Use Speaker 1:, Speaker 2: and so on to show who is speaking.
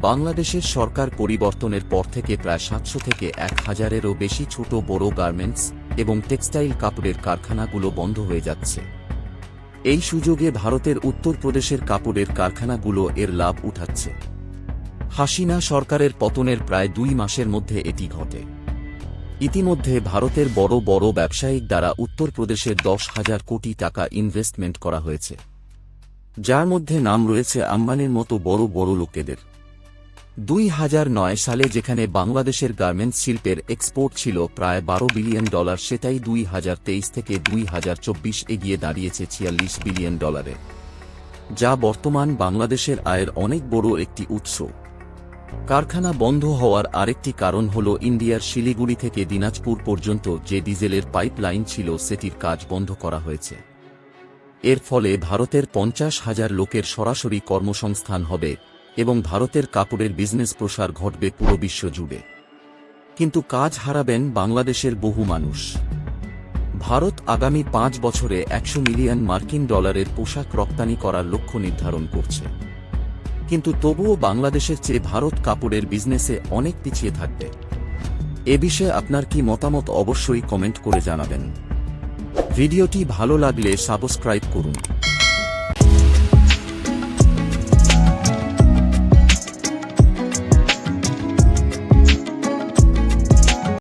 Speaker 1: বাংলাদেশের সরকার পরিবর্তনের পর থেকে প্রায় সাতশো থেকে এক হাজারেরও বেশি ছোট বড় গার্মেন্টস এবং টেক্সটাইল কাপড়ের কারখানাগুলো বন্ধ হয়ে যাচ্ছে। এই সুযোগে ভারতের উত্তরপ্রদেশের কাপড়ের কারখানাগুলো এর লাভ উঠাচ্ছে। হাসিনা সরকারের পতনের প্রায় দুই মাসের মধ্যে এটি ঘটে। ইতিমধ্যে ভারতের বড় বড় ব্যবসায়িক দ্বারা উত্তরপ্রদেশের দশ হাজার কোটি টাকা ইনভেস্টমেন্ট করা হয়েছে। যার মধ্যে নাম রয়েছে আম্বানির মতো বড় বড় লোকেদের। দুই হাজার নয় সালে যেখানে বাংলাদেশের গার্মেন্টস শিল্পের এক্সপোর্ট ছিল প্রায় বারো বিলিয়ন ডলার, সেটাই দুই হাজার তেইশ থেকে দুই হাজার চব্বিশ এগিয়ে দাঁড়িয়েছে ছিয়াল্লিশ বিলিয়ন ডলারে, যা বর্তমান বাংলাদেশের আয়ের অনেক বড় একটি উৎস। কারখানা বন্ধ হওয়ার আরেকটি কারণ হল ইন্ডিয়ার শিলিগুড়ি থেকে দিনাজপুর পর্যন্ত যে ডিজেলের পাইপলাইন ছিল, সেটির কাজ বন্ধ করা হয়েছে। এর ফলে ভারতের পঞ্চাশ হাজার লোকের সরাসরি কর্মসংস্থান হবে এবং ভারতের কাপড়ের বিজনেস প্রসার ঘটবে পুরো বিশ্ব জুড়ে। কিন্তু কাজ হারাবেন বাংলাদেশের বহু মানুষ। ভারত আগামী পাঁচ বছরে একশো মিলিয়ন মার্কিন ডলারের পোশাক রপ্তানি করার লক্ষ্য নির্ধারণ করছে। কিন্তু তবুও বাংলাদেশের চেয়ে ভারত কাপড়ের বিজনেসে অনেক পিছিয়ে থাকবে। এ বিষয়ে আপনার কি মতামত অবশ্যই কমেন্ট করে জানাবেন। ভিডিওটি ভালো লাগলে সাবস্ক্রাইব করুন।